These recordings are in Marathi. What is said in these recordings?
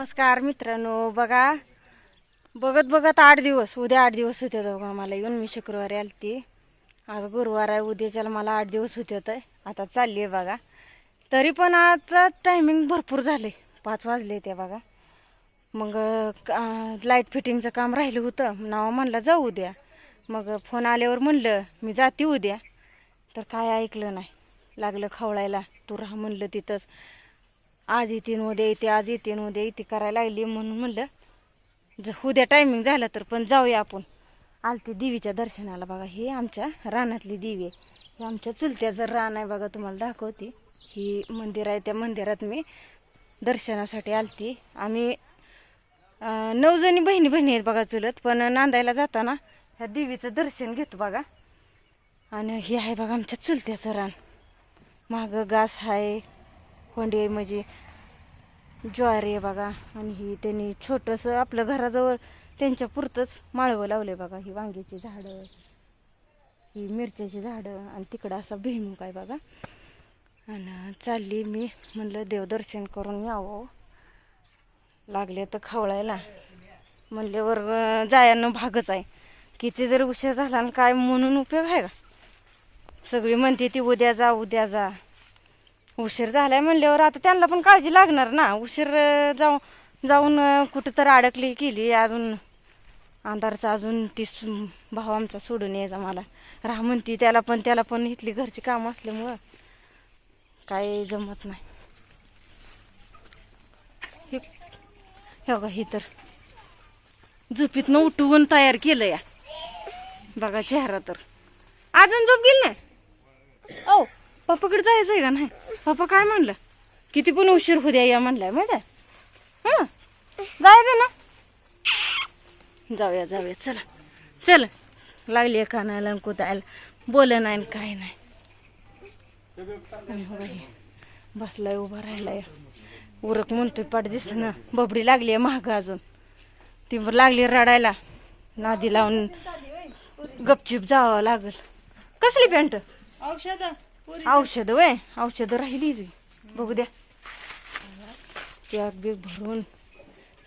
नमस्कार मित्रांनो बघा. बघत बघत आठ दिवस उद्या आठ दिवस होते बघा मला येऊन मी शुक्रवारी आलती. आज गुरुवार आहे उद्याच्याला मला आठ दिवस होते तर आता चालली आहे बघा. तरी पण आजचा टायमिंग भरपूर झाले पाच वाजले ते बघा. मग लाइट फिटिंगचं काम राहिलं होतं. नाव म्हणलं जाऊ उद्या. मग फोन आल्यावर म्हणलं मी जाते उद्या. तर काय ऐकलं नाही. लागलं खवळायला. तू राहा म्हणलं तिथंच. आज येतीन उद्या येते आज येतीन उद्या येते करायला लागली म्हणून म्हणलं ज उद्या टायमिंग झालं तर पण जाऊया आपण. आलते देवीच्या दर्शनाला बघा ही आमच्या रानातली देवी आहे. ही आमच्या चुलत्याचं रान आहे बघा तुम्हाला दाखवते. ही मंदिर आहे त्या मंदिरात मी दर्शनासाठी आलती. आम्ही नऊ जणी बहिणी बहिणी आहेत बघा चुलत पण नांदायला जाताना ह्या देवीचं दर्शन घेतो बघा. आणि हे आहे बघा आमच्या चुलत्याचं रान. मागं घास आहे. खोंडे म्हणजे ज्वारी आहे बघा आणि ही त्यांनी छोटंसं आपलं घराजवळ त्यांच्या पुरतंच माळवं लावले बघा ही वांग्याची झाडं ही मिरच्याची झाडं आणि तिकडं असा भुईमुग आहे बघा. आणि चालली मी म्हणलं देवदर्शन करून यावं हो. लागले तर खवळायला. म्हणल्यावर अं, जायानं भागच आहे. किती जर उशीर झाला आणि काय म्हणून उपयोग आहे का? सगळी म्हणते ती उद्या जा उद्या जा. उशीर झालाय म्हणल्यावर आता त्यांना पण काळजी लागणार ना. उशीर जाऊ जाऊन कुठं तर अडकली केली अजून अंधारचा अजून ती सु- आमचा सोडून यायचा मला. राहा म्हणती त्याला पण त्याला पण इथली घरची कामं असल्यामुळं काय जमत नाही. हे बघा ही तर झोपीतनं उठवून तयार केलं या. बघा चेहरा तर. अजून झोप गेली नाही? ओ पप्पाकडे जायचं आहे का नाही? पप्पा काय म्हणलं? किती पण उशीर होऊ द्या या म्हणलाय माहिती आहे? हं? जायचं ना. जाऊया जाऊया. चला चल. लागली कानाला आणि कुदायला. बोल नाही आणि काय नाही. बसलाय उभा राहिलाय. उरक म्हणतोय पाठ दिस ना बबडी लागली आहे महाग अजून. ती लागली रडायला. नादी लावून गपचिप जावं लागल. कसली पॅन्ट? औषध. औषध वय औषध राहिली बघू द्या. बॅग बिग भरून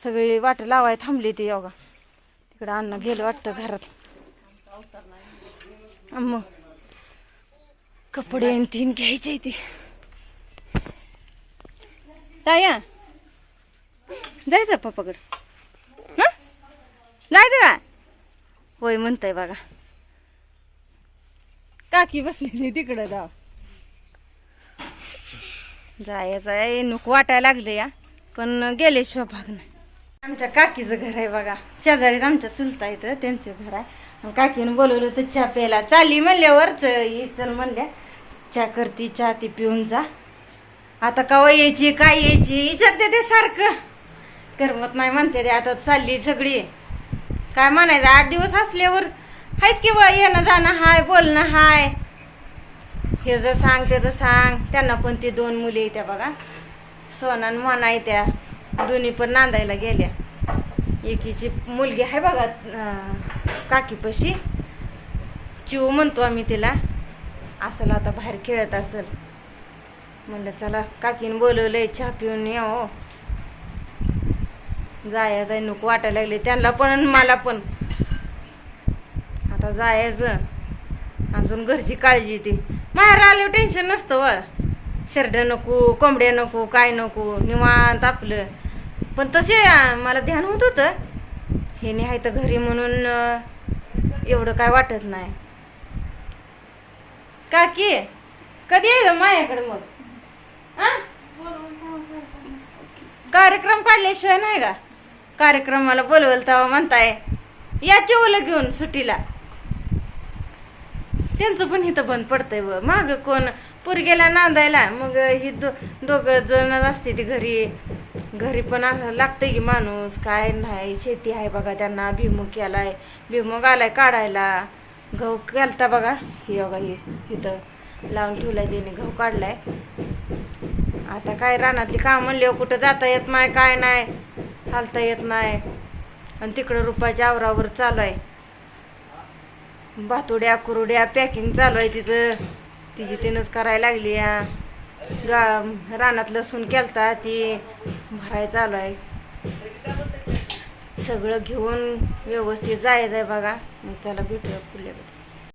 सगळी वाट लावाय थांबले ते योगा. तिकडं अन्न गेलं वाटतं घरात. मग कपडे तीन घ्यायचे ती. ताया जायचं पप्पाकडं? हं? जायचं का? होय म्हणताय बघा. काकी बसलेली तिकडं जाव. जायचं आहे नुक वाटायला लागले या. पण गेले शोभाग नाही आमच्या काकीचं घर आहे बघा. शेजारी आमच्या चुलता येतं त्यांचं घर आहे. काकीनं बोलवलं तर चहा प्यायला. चालली म्हणल्यावर चल म्हणल्या. चहा करती चहा ती पिऊन जा. आता कवा यायची काय यायची विचारते ते सारखं. करमत नाही म्हणते ते आता चालली सगळी. काय म्हणायचं आठ दिवस असल्यावर हायच किंवा येणं जाणं हाय बोलणं हाय. हे जर सांग त्याचं सांग. त्यांना पण ती दोन मुली येत्या बघा. सोना आणि येत्या. दोन्ही पण नांदायला गेल्या. एकीची मुलगी आहे बघा काकीपशी काकीपाशी. चिव म्हणतो आम्ही तिला. असेल आता बाहेर खेळत असेल. म्हणलं चला काकीनं बोलवलंय चहा पिऊन यावं हो. जायचं नको वाटायला लागले. त्यांना पण मला पण. आता जायचं. अजून घरची काळजी ती. माहेर आल्यावर टेन्शन नसतं व. शर्ट नको कोंबड्या नको काय नको निवांत आपलं. पण तसे मला ध्यान होत होतं. हे नाही तर घरी म्हणून एवढं काय वाटत नाही. काकी कधी यायचं माझ्याकडे मग? आ? कार्यक्रम काढल्याशिवाय नाही का कार्यक्रमाला बोलवलं तेव्हा म्हणताय. या चिवलं घेऊन सुट्टीला. त्यांचं पण इथं बंद पडतंय व माग कोण? पोरगेला नांदायला. मग ही दो दोघ जण असते ती घरी. घरी पण लागतंय की माणूस काय नाही. शेती आहे बघा त्यांना. भिमुग केलाय. भिमुग आलाय काढायला. गहू घालता बघा. ही बघा ही इथं लावून ठेवलाय त्याने. गहू काढलाय. आता काय रानातली काम म्हणले कुठं जाता येत नाही काय नाही हालता येत नाही. आणि तिकडं रुपयाच्या आवरावर चालू आहे. भातुड्या कुरुड्या पॅकिंग चालू आहे तिचं. तिची तिनंच करायला लागली या. गा रानात लसूण केलता ती भराय चालू आहे. सगळं घेऊन व्यवस्थित जायचं आहे बघा. मग त्याला भेटूया फुल्याकडे